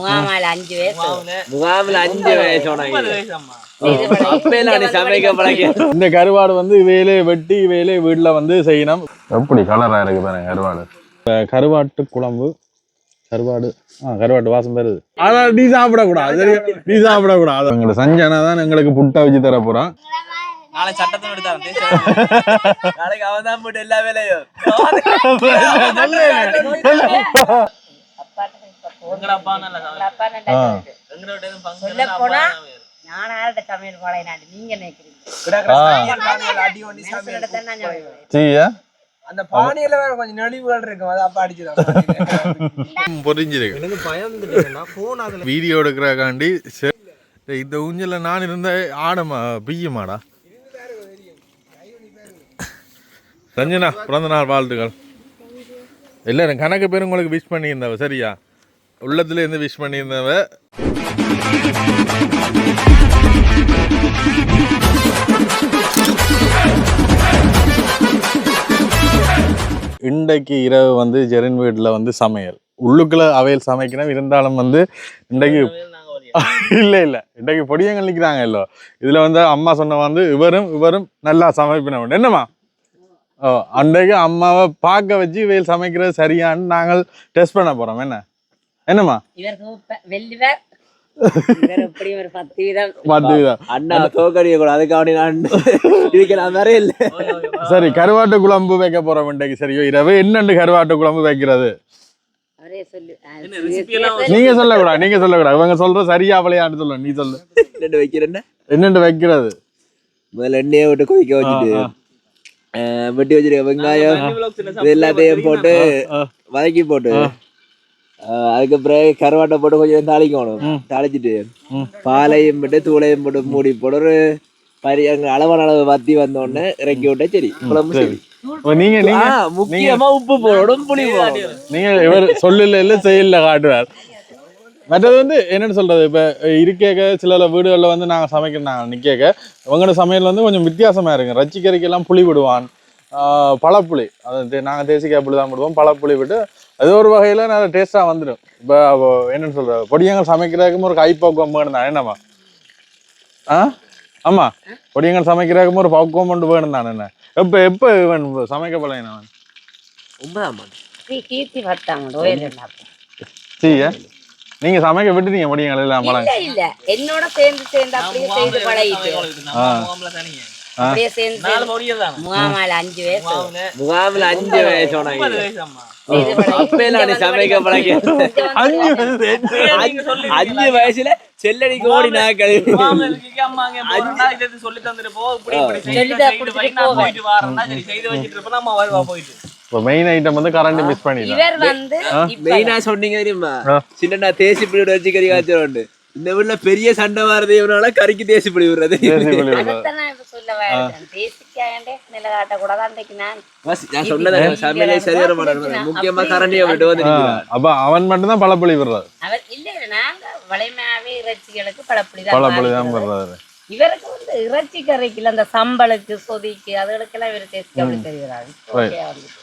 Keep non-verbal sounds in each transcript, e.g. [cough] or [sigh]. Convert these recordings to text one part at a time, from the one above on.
முகாமால அஞ்சு வயசு முகாமில். அஞ்சு உனக்கு இந்த கருவாடு வந்து இவையிலே வெட்டி இவையிலே வீட்டில் வந்து செய்யணும். எப்படி கலராக இருக்கு பாருங்க கருவாடு. இப்ப கருவாட்டு குழம்பு கருவாடு ஆ கருவாட்டு வாசம் பெறுது அதான் நீ சாப்பிடக்கூடாது. சரியா? நீ சாப்பிடக்கூடாது. எங்களுக்கு சஞ்சனா தான் எங்களுக்கு புட்டை வச்சு தர போறான் நாளை சட்டத்தை எடுத்தாரன் [laughs] நாளைக்கு அவன் தான் போட்டு எல்லா வேலையும். [laughs] சொல்ல இல்ல, போனா நான் சமையல் நீங்க நினைக்கிறீங்க? அந்த பானையில வேற கொஞ்சம் நெளிவுகள் இருக்கும் அதை அப்பா எனக்கு பயந்துட்டேன்னா போன் அதுல வீடியோ எடுக்கிறக்காண்டி இந்த ஊஞ்சல நான் இருந்த ஆடமா பிய்யுமாடா? சஞ்சனா பிறந்த நாள் வாழ்த்துக்கள் எல்லாரும் கணக்கு பேர் உங்களுக்கு விஷ் பண்ணியிருந்தவ சரியா? உள்ளத்துல இருந்து விஷ் பண்ணியிருந்தவ இன்றைக்கு இரவு வந்து ஜெரின் வீட்டில் வந்து சமையல். உள்ளுக்குள்ள அவையல் சமைக்கணும் இருந்தாலும் வந்து இன்றைக்கு [laughs] இல்ல இல்ல. இன்றைக்கு பொடியங்கள் நிக்கிறாங்க இல்லோ. இதுல வந்து அம்மா சொன்ன வந்து இவரும் இவரும் நல்லா சமைப்பினவன். என்னம்மா? ஓ அன்றைக்கு அம்மாவை பார்க்க வச்சு இவையில் சமைக்கிறது சரியான்னு நாங்கள் டெஸ்ட் பண்ண போறோம். என்ன? என்னம்மா? இவர் சூப்பர். வெள்ளிவர் சரி கருவாட்டு குழம்பு வைக்க போறோம் இன்றைக்கு. சரியோ இரவு என்னண்டு கருவாட்டு குழம்பு வைக்கிறது? நீங்க சொல்லக்கூடாது நீங்க சொல்லக்கூடாது. இவங்க சொல்ற சரியா விளையாட்டு சொல்ல நீ சொல்லு. ரெண்டு வைக்கிறேன் என்னண்டு வைக்கிறது? முதல்ல எண்ணெயை விட்டு கொதிக்க வச்சுட்டு வெட்டி வச்சிருக்க வெங்காயம் எல்லாத்தையும் போட்டு. வதக்கி போட்டு அதுக்கப்புறம் கருவாட்டை போட்டு கொஞ்சம் தாளிக்கணும் தாளிச்சிட்டு பாலையும் போட்டு தூளையும் போட்டு மூடி போட்டு ஒரு பரி அங்க அளவான அளவு வத்தி வந்த உடனே இறக்கி விட்டா சரி குழம்பு சரி நீங்க நீங்க முக்கியமா உப்பு போடணும் புளி போடணும் நீங்க இவர் சொல்லல இல்ல செயல்ல காட்டுவார் மற்றது வந்து என்னன்னு சொல்றது இப்ப இருக்கேக்க சில வீடுகளில் வந்து நாங்க சமைக்கிறாங்க நிக்கேக்க உங்களோட சமையல் வந்து கொஞ்சம் வித்தியாசமா இருக்கு ரச்சிக்கறிக்கெல்லாம் புளி விடுவான் பழப்புளி அது தே- நாங்க தேசிக்காய் புளி தான் விடுவோம் பழப்புளி விட்டு அது ஒரு வகையில நல்ல டேஸ்டா வந்துடும் இப்ப என்னன்னு சொல்ற? பொடியங்கள் சமைக்கிறதுக்கும் ஒரு கைப்பக்குவம் வேணும் தான் என்னம்மா? ஆ? ஆமா. பொடியங்கள் சமைக்கிறதுக்கும் ஒரு பக்குவம் கொண்டு வேணும் தான் என்ன? எப்ப எப்ப வேணும் சமைக்க பழைய ஒன்பதாம் ஆண்டு. கீ- கீர்த்தி சீய நீங்க சமைக்க விட்டுட்டீங்க முடியுங்க எல்லாம் பழம். இல்ல. இல்ல என்னோட சேர்ந்து சேர்ந்து அப்படியே செய்து பழகிட்டு. அப்படியே சேர்ந்து முகாமால அஞ்சு வயசு முகாமில் அஞ்சு வயசு நீ சமைக்க பழகி அஞ்சு வயசுல செல்லடிக்கு ஓடி நான் கழுவி சொல்லி தந்துட்டு போ, இப்படி செய்து வச்சிட்டு வருவா போயிட்டு. இப்போ மெயின் ஐட்டம் வந்து கரண்ட் மிஸ் பண்ணிடலாம் இவர் வந்து இப்ப மெயினா சொன்னீங்க தெரியுமா ஆ. சின்னண்ணா தேசி புளி வச்சு கறி காய்ச்சல் இந்த வீட்டுல பெரிய சண்டை வருது இவனால கறிக்கு தேசி புளி விடுறது. முக்கியமா கரண்டியை விட்டு வந்து. அப்ப அவன் மட்டும் தான் பழப்புளி விடுறாரு. அவர் இல்ல நாங்க வளைமையாவே இறைச்சிகளுக்கு பழப்புளி தான் பழப்புளி தான். விடுறாரு இவருக்கு வந்து இறைச்சி கறிக்குல அந்த சம்பளுக்கு சொதிக்கு அதுகளுக்கெல்லாம் இவர் டேஸ்ட் அப்படி தெரிகிறாரு. Right.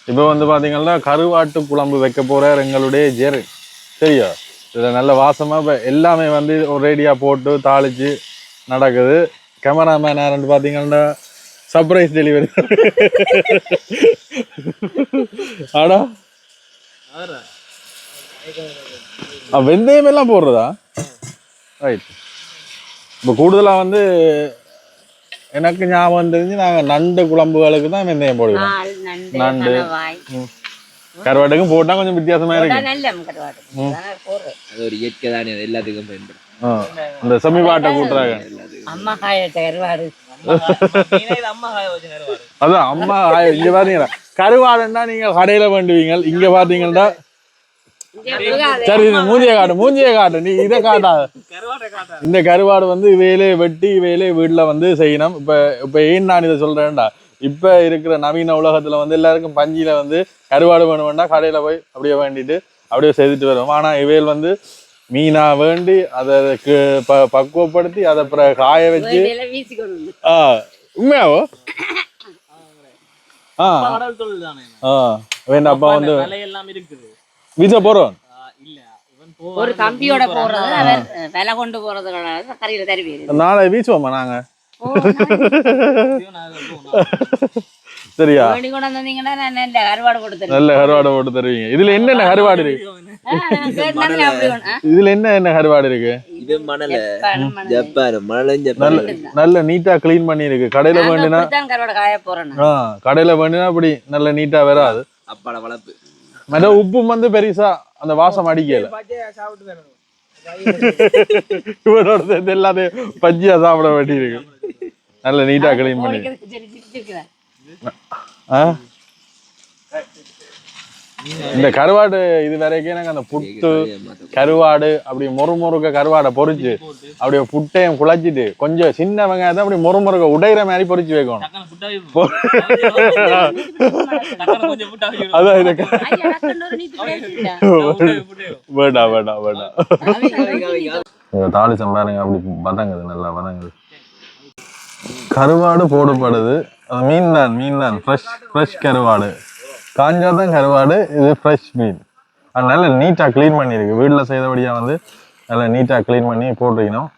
இப்போ வந்து பாத்தீங்கன்னா கருவாட்டு குழம்பு வைக்க போறார் எங்களுடைய ஜெரு சரியா? இதுல நல்ல வாசமா இப்ப எல்லாமே வந்து ஒரேடியா போட்டு தாளிச்சு நடக்குது. கேமராமேன் யாருன்னு பாத்தீங்கன்னா சர்ப்ரைஸ் டெலிவரி ஆடா. வெந்தயம் எல்லாம் போடுறதா? ரைட் இப்போ கூடுதலாக வந்து எனக்கு ஞாபகம் தெரிஞ்சு நாங்கள் நண்டு குழம்புகளுக்கு தான் வெந்தயம் போடுவோம் நண்டு கருவாட்டுக்கும் போட்டால் கொஞ்சம் வித்தியாசமா போட்டா இருக்கு நல்ல கருவாடு. அது ஒரு இயற்கை தானே அது எல்லாத்துக்கும் பயன்படும். இந்த செமி பாட்டை கூட்டுறாங்க. அம்மா கருவாடு காய நேரம் அதான் அம்மா ஆய- இங்க பாத்தீங்களா? கருவாடுன்னா நீங்க கடையில வேண்டுவீங்க இங்க பாத்தீங்கன்னா. சரி இந்த மூஞ்சிய காட்டு மூஞ்சிய காட்டு நீ இதை காட்டாத இந்த கருவாடு வந்து இவையிலே வெட்டி இவையிலே வீட்டுல வந்து செய்யணும். இப்ப இப்ப ஏன் நான் இதை சொல்றேன்டா? இப்ப இருக்கிற நவீன உலகத்துல வந்து எல்லாருக்கும் பஞ்சில வந்து கருவாடு வேணும்னா கடையில போய் அப்படியே வேண்டிட்டு அப்படியே செய்துட்டு வருவோம். ஆனா இவையில் வந்து மீனா வேண்டி அதை கு- ப- பக்குவப்படுத்தி அதை அப்புறம் காய வச்சு. ஆ உண்மையாவோ? ஆ. கடல் தொழில் தானே ஆ வேண்டாம் அப்பா வந்து விலை எல்லாம் இருக்குது. வீச போறோம்? ஆ, இல்ல இவன் ஒரு தம்பியோட போறது விலை கொண்டு போறது கிடையாது கறியில தருவீங்க நாளை வீசுவோமா நாங்க? சரியா? நல்ல கருவாடு போட்டு தருவீங்க. இதுல என்னென்ன கருவாடு இருக்கு? இதுல என்ன என்ன கருவாடு இருக்கு? இது மணல. நல்ல நீட்டா க்ளீன் பண்ணி இருக்கு கடையில வேண்டினா கடையில வேண்டினா அப்படி நல்ல நீட்டா வராது. அப்பாட வளர்ப்பு. மற்ற உப்பும் வந்து பெருசா அந்த வாசம் அடிக்கல. [laughs] இவரோட எல்லாத்தையும் பஜ்ஜியா சாப்பிட வேண்டி இருக்கு நல்ல நீட்டா க்ளீன் பண்ணி? இந்த கருவாடு இது வரைக்கும் எனக்கு அந்த புட்டு கருவாடு அப்படி மொறு முறுக்க கருவாடை பொரிச்சு அப்படியே புட்டையும் குழச்சிட்டு கொஞ்சம் சின்ன வெங்காயத்தை அப்படி மொறு முறுக்க உடையிற மாதிரி பொரிச்சு வைக்கணும். அதான் இது. [laughs] வேண்டாம் வேண்டாம் வேண்டாம். தாலி சம்பாருங்க அப்படி வதங்குது நல்லா வதங்குது. கருவாடு போடப்படுது அது மீன் தான் மீன் தான். ஃப்ரெஷ் ஃப்ரெஷ் கருவாடு. காஞ்சா தான் கருவாடு இது ஃப்ரெஷ் மீன். அது நல்லா நீட்டாக க்ளீன் பண்ணியிருக்கு வீட்டில் செய்தபடியாக வந்து நல்லா நீட்டாக க்ளீன் பண்ணி போட்டிருக்கணும்.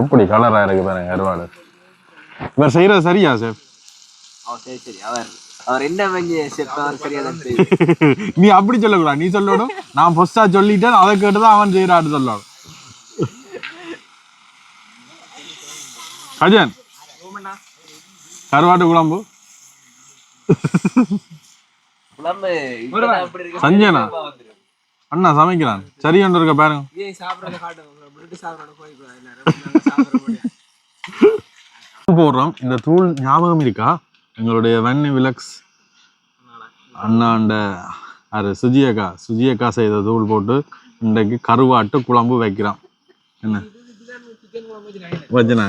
எப்படி கலராக இருக்குது பாருங்க கருவாடு. இவர் செய்கிறது சரியா சார்? சரி சரி. அவர் அவர் என்ன வாங்கி [laughs] நீ அப்படி சொல்லக்கூடாது. நீ சொல்லணும். நான் ஃபர்ஸ்டா சொல்லிட்டேன். அதை கேட்டுதான் அவன் செய்யறான்னு சொல்லணும். கஜன். கருவாட்டு குழம்பு. சஞ்சனா. அண்ணா சமைக்கிறான். சரி ஒன்று இருக்க பாருங்க. போடுறோம். இந்த தூள் ஞாபகம் இருக்கா? எங்களுடைய வன்னி விலக்ஸ் அண்ணாண்ட அது சுஜி அக்கா சுஜி அக்கா செய்த தூள் போட்டு இன்றைக்கு கருவாட்டு குழம்பு வைக்கிறான். என்ன? வச்சனா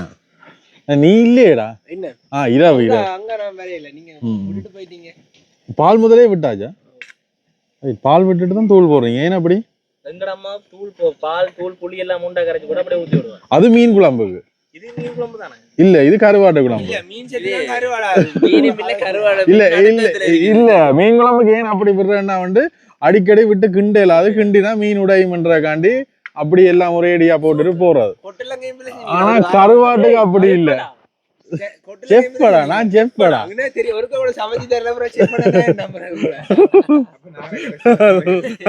நீ இல்லையேடா. என்ன? ஆ இரவு இரவு. அங்க நான் வரையில நீங்க ம். விட்டுட்டு போயிட்டீங்க. பால் முதலே விட்டாச்சா? பால் விட்டுட்டு தான் தூள் போடுறீங்க. ஏன் அப்படி? தூள் போ- பால் தூள் புளி எல்லாம் முண்டை கரைச்சு கூட அப்படியே ஊத்தி விடுவேன். அது மீன் குழம்புக்கு. இது மீன் குழம்பு தானே? இல்ல இது குழம்பு. கருவாடா. மீனும் இல்ல இல்ல இல்ல இல்ல மீன் குழம்புக்கு ஏன் அப்படி விடுறேன்னா வந்து அடிக்கடி விட்டு கிண்டல அது கிண்டினா மீன் உடையும்ன்றக்காண்டி அப்படி எல்லாம் ஒரேடியா போட்டுட்டு போறது. ஆனா கருவாட்டுக்கு அப்படி இல்ல. செப்படா நான் தெரியும் ஒருக்க கூட சமைச்சு தரல நம்புறேன்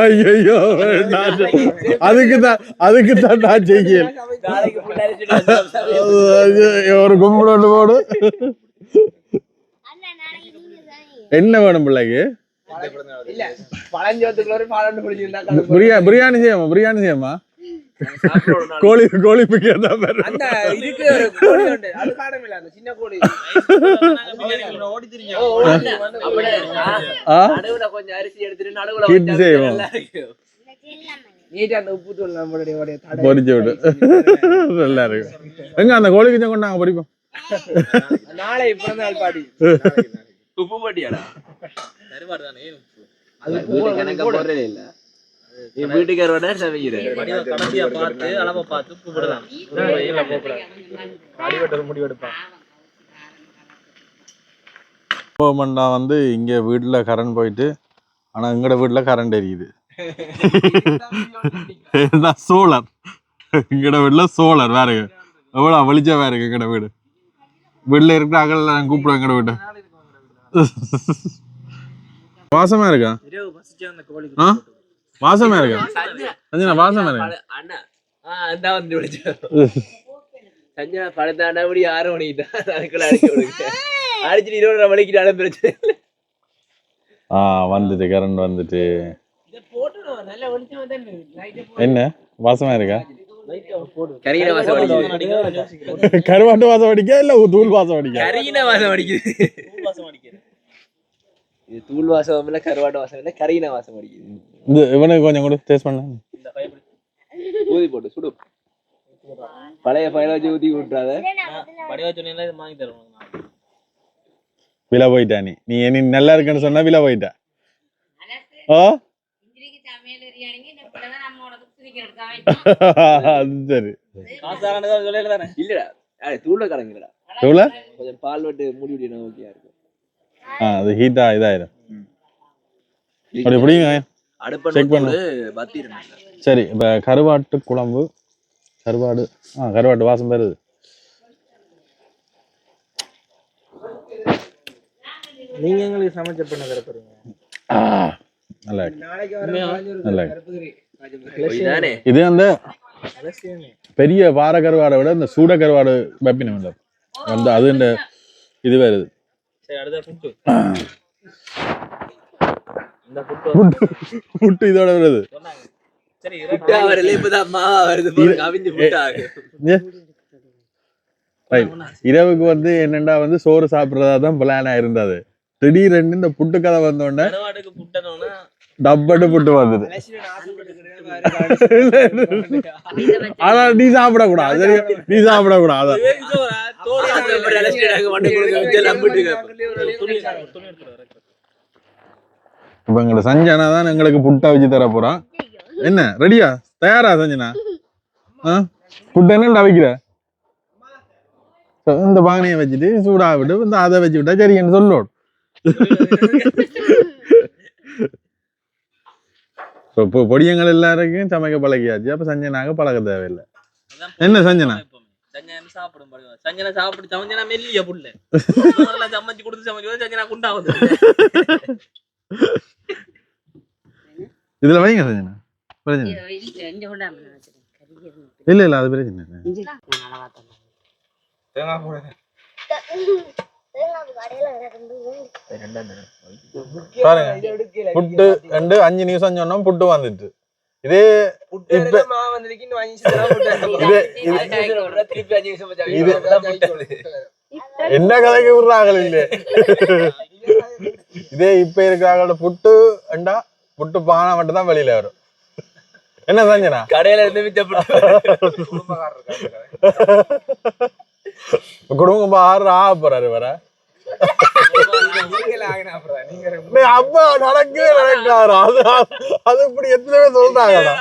ஐயோ அதுக்கு தான் அதுக்கு தான் நான் அரிசி ஒரு கும்பலோடு போடு. என்ன வேணும் பிள்ளைக்கு? பிரியாணி செய்யமா பிரியாணி செய்யமா கோழி கோழி பிடிக்கிறதா பாரு. அந்த இதுக்கு ஒரு கோழி உண்டு. அது காணமில்ல அந்த சின்ன கோழி. [laughs] ஓடி திரிஞ்சு ஓ, ஓடி வந்து அப்படியே ஆ? நடுவுல கொஞ்சம் அரிசி எடுத்துட்டு நடுவுல கிட் செய்வோம். நல்லா இருக்கும். நீட்டா அந்த உப்பு தூள் நம்மளுடைய உடைய தடவை. பொரிச்சு விடு. நல்லா இருக்கு. எங்க அந்த கோழி கொஞ்சம் கொண்டாங்க பொரிப்போம் நாளை பிறந்த நாள் பாடி. உப்பு பாட்டியாடா? கருவாடு தானே அது கணக்க போடுறதே இல்ல. வீட்டுக்காரோட சமைக்கிறேன் பார்த்து அளவை பார்த்து முடிவெடுப்பான் வந்து இங்க வீட்டுல கரண்ட் போயிட்டு ஆனா எங்கட வீட்டுல கரண்ட் எரியுது. சோலார் எங்கட வீட்டுல சோலார் வேற. எவ்வளவு வெளிச்சம் வேற எங்கட வீடு. வீட்டுல இருக்கிற அகல் நான் கூப்பிடுவேன் எங்கட வீட்டை. வாசமா இருக்கா? ஆ? வாசமா இருக்கு சஞ்சனா வாசமா இருக்கு அண்ணா. [laughs] அண்ணா வந்து விழிச்சோம் சஞ்சனா படத்தை அண்ணாபடி ஆறு மணிக்கிட்டா அதுக்குள்ள அடிக்க விடுங்க. [laughs] அடிச்சுட்டு இருபது மணிக்கு நடந்துருச்சு ஆ வந்துட்டு கரண்ட் வந்துட்டு. என்ன? வாசமா இருக்கா? கருவாட்டு வாசம் அடிக்கா இல்ல தூள் வாசம் அடிக்கா? கரீன வாசம் அடிக்குது. இது தூள் வாசம் இல்ல கருவாட்டு வாசம் இல்ல கரீன வாசம் அடிக்குது. இந்த இவனுக்கு கொஞ்சம் கூட டேஸ்ட் பண்ண இந்த ஊதி போட்டு சுடு. பழைய பயில வச்சு ஊத்தி விட்டுறாத. வடிவா சொன்னீங்களா இது வாங்கி தருவாங்க விலை போயிட்டா நீ. நீ நீ நல்லா இருக்குன்னு சொன்னா விலை போயிட்டா? ஓ சரி. இல்லடா. தூள கலங்குறடா எவ்வளோ கொஞ்சம் பால் விட்டு மூடி விட்டு ஓகே இருக்கும். ஆ அது ஹீட்டா இதாயிரும். ம். அப்படி அடுப்ப Check பண்ணு. சரி இப்போ கருவாட்டு குழம்பு கருவாடு ஆ கருவாட்டு வாசம் வருது நீங்க எங்களுக்கு சமைச்ச பண்ண தரப்போறீங்க ஆ, நல்லா இது அந்த பெரிய பாறை கருவாடை விட இந்த சூட கருவாடு வெப்பினம் இல்லை வந்து அது இந்த இது. வருது புட்டு இதோட வருது. இரவுக்கு வந்து என்னண்டா வந்து சோறு சாப்பிட்றதா தான் பிளானா இருந்தது திடீரென்னு இந்த புட்டு கதை வந்தோடனே டப்பட்டு புட்டு வந்தது ஆனா நீ சாப்பிடக்கூடாது சரியா? நீ சாப்பிடக்கூடாது அதான். இப்ப எங்களை சஞ்சனா தான் எங்களுக்கு புட்டை வச்சு தர போறான். என்ன ரெடியா? தயாரா சஞ்சனா புட்டு என்ன வைக்கிற? இந்த பானையை வச்சுட்டு சூடா விட்டு இந்த அதை வச்சு விட்டா சரி என்ன சொல்லோம் ஸோ இப்போ பொடியங்கள் எல்லாருக்கும் சமைக்க பழகியாச்சு. அப்ப சஞ்சனாக பழக தேவையில்லை. என்ன சஞ்சனா? இதுல வைங்க சஞ்சனா பிரச்சனை இல்லை. இல்ல இல்ல அது பிரச்சனை இல்லை. புட்டு ரெண்டு அஞ்சு நிமிஷம் சொன்னோம் புட்டு வந்துட்டு. இதே இப்ப இது இது என்ன கதைக்கு விடுறாங்க இல்லையே. [laughs] இதே இப்ப இருக்கிறாங்களோட புட்டு அண்டா புட்டு பானை மட்டும் தான் வெளியில வரும். என்ன சஞ்சனா? கடையில இருந்து [laughs] மிச்ச குடும்பம் ஆறு ஆக போறாரு வர அப்பா நடக்கவே நடக்காரு அது அது இப்படி எத்தனை சொல்றாங்கடா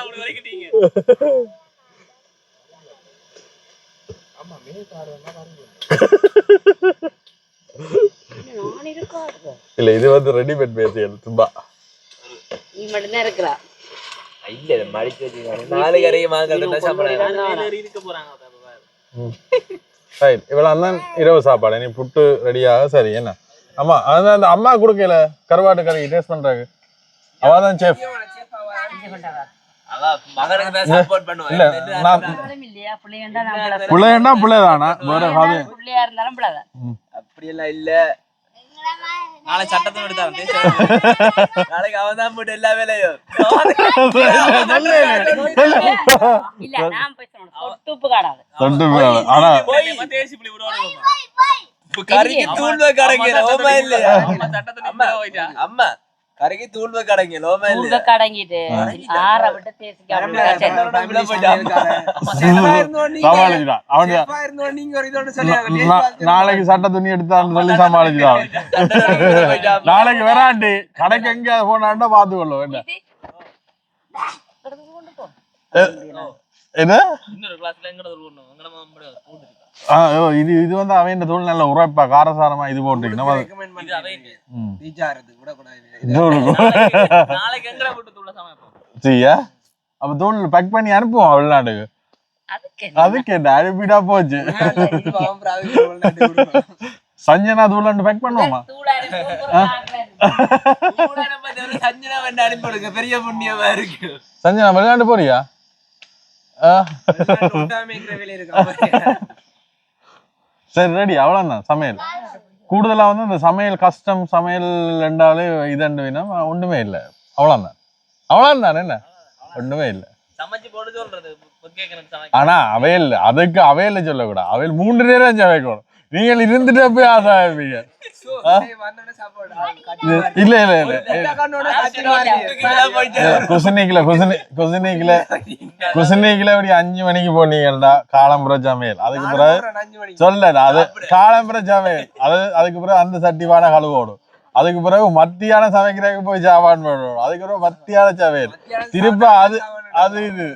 இல்ல இது வந்து ரெடிமேட் பேசியல் சும்மா. நீ மட்டும்தான் இருக்கிறா. இல்ல மடிச்சு நாலு கரையை இருக்க போறாங்க ரைட் இவ்வளவு தான் இரவு சாப்பாடு. நீ புட்டு ரெடியாக சரி என்ன? ஆமா அதான் அந்த அம்மா கொடுக்கல. கருவாட்டு கறி டேஸ்ட் பண்றாங்க அவ தான் செஃப் பிள்ளைன்னா பிள்ளைதானா? வேற அப்படியெல்லாம் இல்ல. நாளை சட்டத்தை எடுத்தாங்க [laughs] நாளைக்கு அவன் தான் போட்டு எல்லா வேலையும். கறிக்கு தூள் சட்டத்தை அம்மா. போயிட்டா அம்மா கறிக்கு தூள் கடைங்க லோமா உங்க இல்லையா கடங்கிட்டு ஆற விட்டு தேசிக்க உள்ள போயிட்டா. சமாளிச்சுட்டான் அவன் நா- நாளைக்கு சட்ட துணி எடுத்தான்னு சொல்லி சமாளிச்சுட்டான் நாளைக்கு வராண்டி கடைக்கு எங்க போனாண்டா பாத்து கொள்ளும் என்ன என்ன இன்னொரு கிளாஸ்ல எங்கட ஒண்ணு இது இது வந்து அவன் தூள் நல்ல உரைப்பா காரசாரமா இது போட்டுக்கணும் சரியா? அப்ப தூள் பேக் பண்ணி அனுப்புவோம் வெளிநாட்டுக்கு. அதுக்கு அதுக்கு என்ன? அனுப்பிட்டா போச்சு. சஞ்சனா தூள் பேக் பண்ணுவோமா? [laughs] பெரிய புண்ணியமா இருக்கு. சஞ்சனா வெளிநாட்டு போறியா? ஆ. சரி ரெடி அவ்வளவுதான். சமையல். கூடுதலா வந்து இந்த சமையல் கஷ்டம் சமையல் ரெண்டாலே இதண்டு வேணும். ஒண்ணுமே இல்லை. அவ்வளவுதான். அவ்வளவுதான் என்ன? ஒண்ணுமே இல்லை. ஆனா அவையல் அதுக்கு அவையல்ல சொல்லக்கூடாது. அவையல் மூன்று நேரம் சமைக்கணும். நீங்கள் இருந்துட்டு போய் ஆசாயிருப்பீங்க இல்ல இல்ல இல்ல. குசினிக்கல குசினி குசினிக்கல. [laughs] குசினிக்கல இப்படி அஞ்சு மணிக்கு போனீங்கடா காலம்புற சமையல். அதுக்கு பிறகு சொல்லல அது காலம்புற சமையல். அது அதுக்கு பிறகு அந்த சட்டி வாட கழுவோடும். அதுக்கு பிறகு மத்தியானம் சமைக்கிறதுக்கு போய் சாப்பாடு போடணும் அதுக்கு பிறகு மத்தியான சமையல். திரும்ப அது அது இது.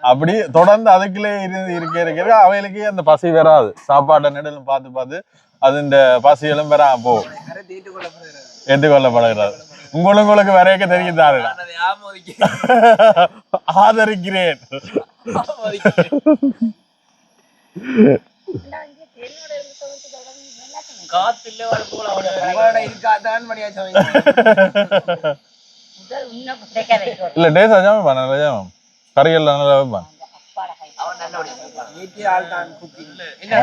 அப்படி தொடர்ந்து அதுக்குள்ளே இருந்து இருக்க இருக்க அவைகளுக்கு அந்த பசி வராது. சாப்பாட்டை நெடலும் பார்த்து பார்த்து அது இந்த பசிகளும் வராம போகும். ஏற்றுக்கொள்ளப்படுகிறது. உங்களுக்கு உங்களுக்கு வரையக்க ஆமோதிக்கிறேன். ஆதரிக்கிறேன். இல்ல போல இருக்காதான் டேஸ் அஜாம பண்ண அஜாமம் கறியெல்லாம் நல்லா வைப்பான் அப்பாட கை. அவன் நல்லபடியா சமைப்பான். நீட்டி ஆள் தான் cooking. என்ன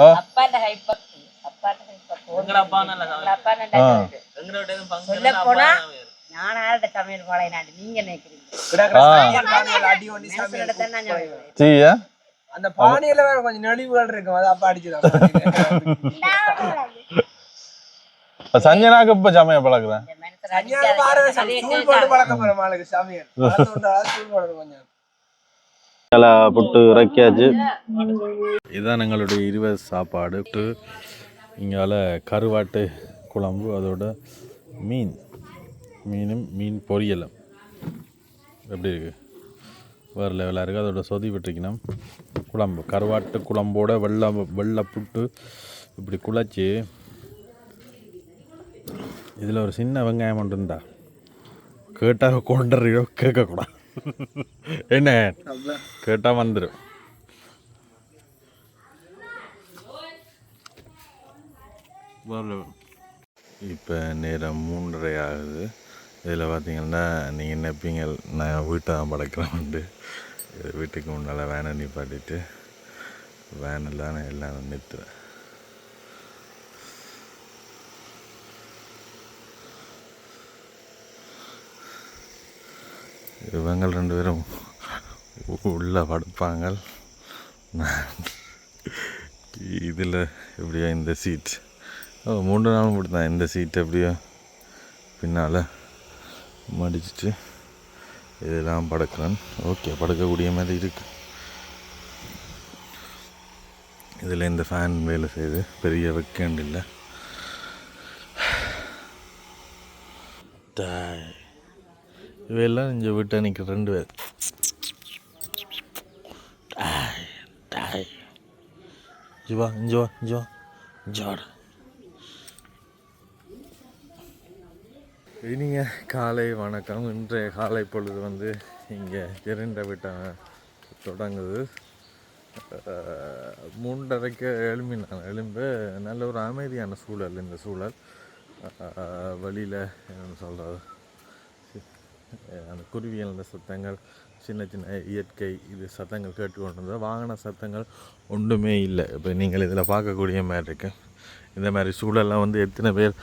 ஆ அப்பாட கைப்பக்கு. அப்பாட கைப்பக்கு. உங்கள அப்பா நல்லா உங்க அப்பா நல்லா ஆ. சொல்லுது. எங்கட விட எதுவும் function சொல்லப் இல்ல, போனா, அப்பா தான் வேறு. நான் ஆள்கிட்ட சமையல் பழையனாண்டு நீங்க நினைக்கிறீங்க கிடக்குற ஆ. சமையல் பானையில அடி ஒண்டி சமையல் மனசுல தான் நான் சமைப்பேன். சீயா அந்த பானையில வேற கொஞ்சம் நெளிவுகள் இருக்கும் அது அப்பா அடிச்சிடும் [laughs] சஞ்சனாக்கு இப்ப சமையல் வளர்ந்து [laughs] புட்டு இறக்கியாச்சு. இதுதான் எங்களுடைய இருபது சாப்பாடு. புட்டு இங்கால கருவாட்டு குழம்பு அதோட மீன். மீனும் மீன் பொரியலும். எப்படி இருக்கு? வேறு லெவலாக இருக்குது அதோட சொதி விட்டுருக்கணும். குழம்பு கருவாட்டு குழம்போட வெள்ளை வெள்ளை புட்டு இப்படி குழச்சி இதில் ஒரு சின்ன வெங்காயம் மட்டும்டா கேட்டால் கொண்டறியோ கேட்கக்கூடாது என்ன? கேட்டால் வந்துடும் இப்போ நேரம் மூன்றரை ஆகுது. இதில் பார்த்தீங்கன்னா நீங்கள் நினைப்பீங்க நான் வீட்டை தான் படைக்கிறேன்ட்டு வீட்டுக்கு முன்னால் வேனை நிப்பாட்டிட்டு வேனில் நான் எல்லாம் நிறுத்துவேன் இவங்க ரெண்டு பேரும் உள்ள படுப்பாங்க நான் இதில் எப்படியோ இந்த சீட் மூன்று நாளும் மட்டும்தான் இந்த சீட் எப்படியோ பின்னால் மடிச்சிட்டு இதெல்லாம் படுக்கிறேன். ஓகே படுக்கக்கூடிய மாதிரி இருக்குது இதில் இந்த ஃபேன் வேலை செய்யுது. பெரிய வைக்கண்ட் இல்லை. இவையெல்லாம் இங்கே வீட்டை நிற்கிற ரெண்டு பேர். டாய், இஞ்சுவா இஞ்சுவா வா இனிய காலை வணக்கம். இன்றைய காலை பொழுது வந்து இங்கே இரண்ட விட்டாங்க தொடங்குது. மூன்றரைக்கு எழும்பினாங்க எழும்ப. நல்ல ஒரு அமைதியான சூழல் இந்த சூழல். வழியில் என்ன சொல்கிறது அந்த குருவியல் அந்த சத்தங்கள் சின்ன சின்ன இயற்கை இது சத்தங்கள் கேட்டுக்கொண்டிருந்தது. வாகன சத்தங்கள் ஒன்றுமே இல்லை. இப்போ நீங்கள் இதில் பார்க்கக்கூடிய மாதிரி இருக்கு. இந்த மாதிரி சூழல்லாம் வந்து எத்தனை பேர்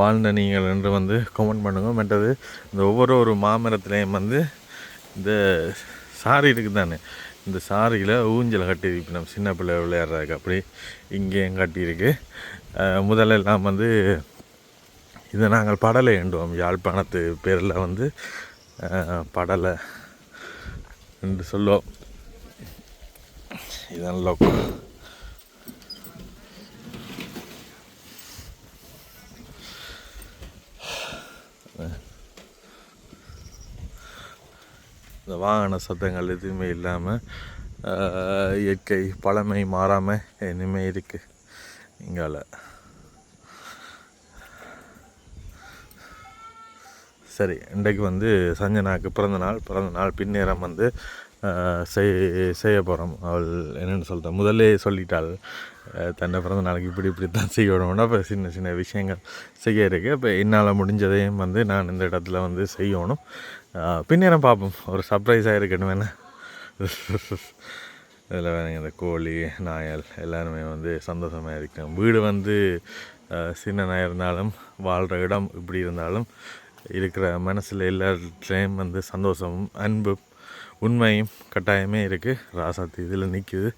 வாழ்ந்த நீங்கள் என்று வந்து கமெண்ட் பண்ணுங்க. மற்றது இந்த ஒவ்வொரு ஒரு மாமரத்துலேயும் வந்து இந்த சாரி இருக்குது தானே இந்த சாரியில் ஊஞ்சல் கட்டியிருக்கு நம்ம சின்ன பிள்ளை விளையாடுறதுக்கு அப்படி இங்கேயும் கட்டியிருக்கு முதல்ல எல்லாம் வந்து இதை நாங்கள் படலை எண்டுவோம் யாழ்ப்பாணத்து பேரில் வந்து படலை என்று சொல்லுவோம். இதான் இந்த வாகன சத்தங்கள் எதுவுமே இல்லாமல் இயற்கை பழமை மாறாமல் இனிமே இருக்குது இங்கால. சரி இன்றைக்கு வந்து சஞ்சனாக்கு பிறந்த நாள். பிறந்த நாள் பின்னேரம் வந்து செய் செய்ய போகிறோம் அவள் என்னென்னு சொல்கிறா முதல்லே சொல்லிட்டாள். தன்னை பிறந்த நாளைக்கு இப்படி இப்படி தான் செய்யணும்னா இப்போ சின்ன சின்ன விஷயங்கள் செய்ய இருக்கு. இப்போ என்னால் முடிஞ்சதையும் வந்து நான் இந்த இடத்துல வந்து செய்யணும். பின்னேரம் பார்ப்போம். ஒரு சர்ப்ரைஸாக இருக்கணும் என்ன? இதில் வேணுங்க இந்த கோழி நாயல் எல்லாருமே வந்து சந்தோஷமாக இருக்கும் வீடு வந்து சின்ன சின்னதாக இருந்தாலும் வாழ்கிற இடம் இப்படி இருந்தாலும் இருக்கிற மனசில் எல்லாத்துலேயும் வந்து சந்தோஷமும் அன்பும் உண்மையும் கட்டாயமே இருக்குது ராசாத்தி இதில் நிற்குது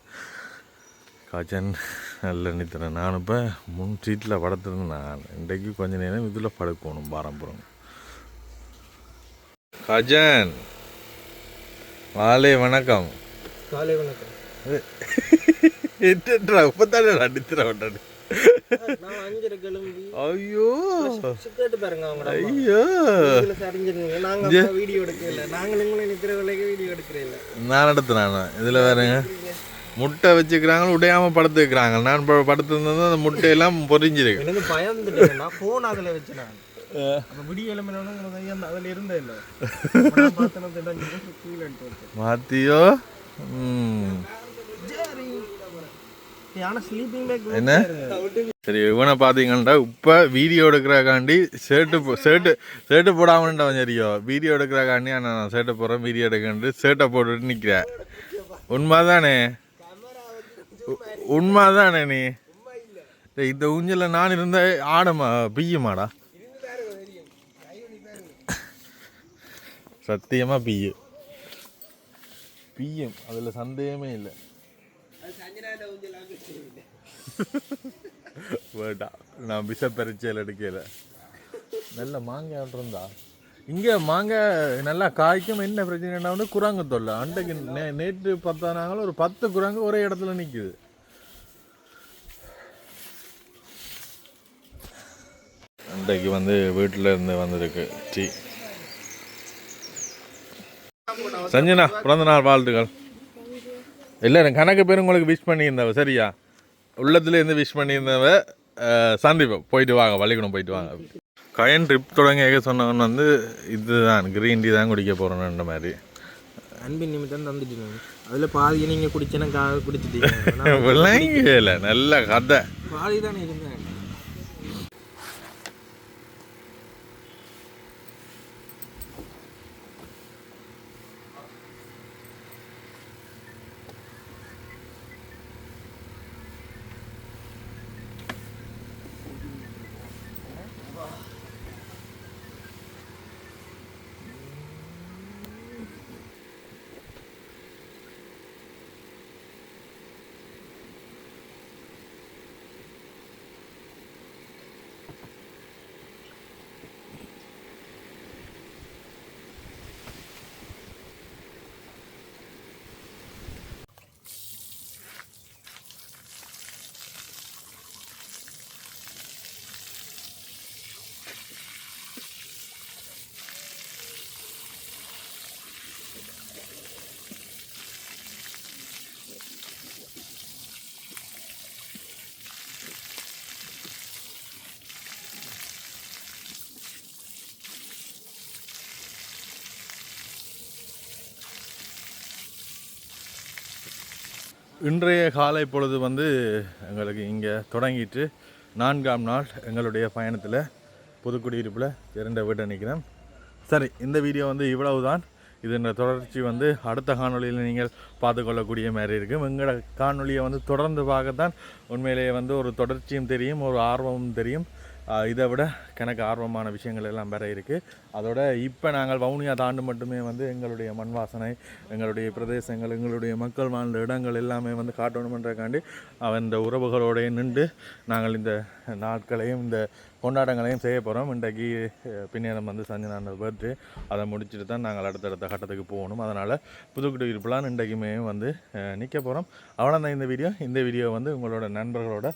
காய்ச்சன் நல்ல நிற்கிறேன் நான் இப்போ முன் சீட்டில் படுத்துருந்தேன் நான் இன்றைக்கு கொஞ்ச நேரம் இதில் படுக்கணும் பாரம்பரம் காஜன் வாலே வணக்கம் காலை வணக்கம் என்னடா இப்பதானே அடித்துற விட்டாடு நான் அஞ்சரை கிளம்பி ஐயோ. பாருங்க அவங்க ஐயோ. சரிஞ்சிருந்தீங்க நாங்க வீடியோ எடுக்கல. நாங்க நீங்களும் நிக்கிற வேலைக்கு வீடியோ எடுக்கிறீங்க நான் எடுத்துனாங்க இதில் வேறங்க முட்டை வச்சுக்கிறாங்க உடையாம படுத்து வைக்கிறாங்க நான் படுத்திருந்தது அந்த முட்டையெல்லாம் பொரிஞ்சிருக்கு எனக்கு பயந்துட்டேன் நான் போன் அதுல வச்சேன் [laughs] நான். அப்ப என்ன? சரி இவனை பார்த்தீங்கன்னா இப்போ வீடியோ எடுக்கிறக்காண்டி ஷர்ட்டு ஷர்ட்டு ஷர்ட்டு போடாமன்ட்டவன் சரியோ வீடியோ எடுக்கிறக்காண்டி நான் ஷர்ட்டை போடுறேன் வீடியோ எடுக்கன்ட்டு ஷர்ட்டை போட்டுட்டு நிற்கிறேன் உண்மைதானே? உண்மைதானே நீ? இந்த ஊஞ்சலில் நான் இருந்த ஆடமா பிய்யுமாடா? சத்தியமாக பிய்யும். பிய்யும் அதில் சந்தேகமே இல்லை. [laughs] வேண்டாம் நான் விஷ பரீட்சையில் எடுக்கல. நல்ல மாங்காய் இருந்தா. இங்கே மாங்காய் நல்லா காய்க்கும். என்ன பிரச்சனைனா வந்து குரங்கு தொல்லை. அண்டைக்கு நே நேற்று பார்த்தானாங்களும் ஒரு பத்து குரங்கு ஒரே இடத்துல நிற்குது அண்டைக்கு வந்து வீட்டில் இருந்து வந்திருக்கு டீ. சஞ்சனா பிறந்த நாள் வாழ்த்துக்கள். எல்லாரும் கணக்கு பேர் உங்களுக்கு விஷ் பண்ணியிருந்தவ சரியா? உள்ளத்துல இருந்து விஷ் பண்ணியிருந்தவ சந்திப்போம். போயிட்டு வாங்க வள்ளிக்குணம் போயிட்டு வாங்க. கயன் ட்ரிப் தொடங்க சொன்னவன் வந்து இதுதான் கிரீன் டீ தான் குடிக்க போகிறோன்ற மாதிரி. அன்பின் நிமித்தம் தந்துட்டு நான் அதுல பாதி நீங்க குடிச்சேன்னா குடிச்சிட்டீங்க. [laughs] விளங்கல நல்ல கதை. பாதி தானே இருந்தேன். இன்றைய காலை பொழுது வந்து எங்களுக்கு இங்கே தொடங்கிட்டு நான்காம் நாள் எங்களுடைய பயணத்தில் புதுக்குடியிருப்பில் இரண்ட வீட்டை நிற்கிறேன். சரி இந்த வீடியோ வந்து இவ்வளவு தான் இதன் தொடர்ச்சி வந்து அடுத்த காணொளியில் நீங்கள் பார்த்துக்கொள்ளக்கூடிய மாதிரி இருக்கும். எங்களோட காணொலியை வந்து தொடர்ந்து பார்க்கத்தான் உண்மையிலேயே வந்து ஒரு தொடர்ச்சியும் தெரியும் ஒரு ஆர்வமும் தெரியும். இதை விட எனக்கு ஆர்வமான விஷயங்கள் எல்லாம் வேற இருக்குது அதோட இப்போ நாங்கள் வவுனியா தாண்டு மட்டுமே வந்து எங்களுடைய மண் வாசனை எங்களுடைய பிரதேசங்கள் எங்களுடைய மக்கள் வாழ்ந்த இடங்கள் எல்லாமே வந்து காட்டணுமன்றக்காண்டி அவன் இந்த உறவுகளோடய நின்று நாங்கள் இந்த நாட்களையும் இந்த கொண்டாட்டங்களையும் செய்ய போகிறோம் இன்றைக்கு பின்னேரம் வந்து சஞ்சனான பர்த்டே. அதை முடிச்சுட்டு தான் நாங்கள் அடுத்தடுத்த கட்டத்துக்கு போகணும். அதனால் புதுக்குடியிருப்புலாம் இன்றைக்குமே வந்து நிற்க போகிறோம் அவ்வளோதான் இந்த வீடியோ. இந்த வீடியோ வந்து உங்களோட நண்பர்களோட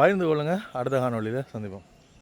பகிர்ந்து கொள்ளுங்கள் அடுத்த காணொலியில் சந்திப்போம்.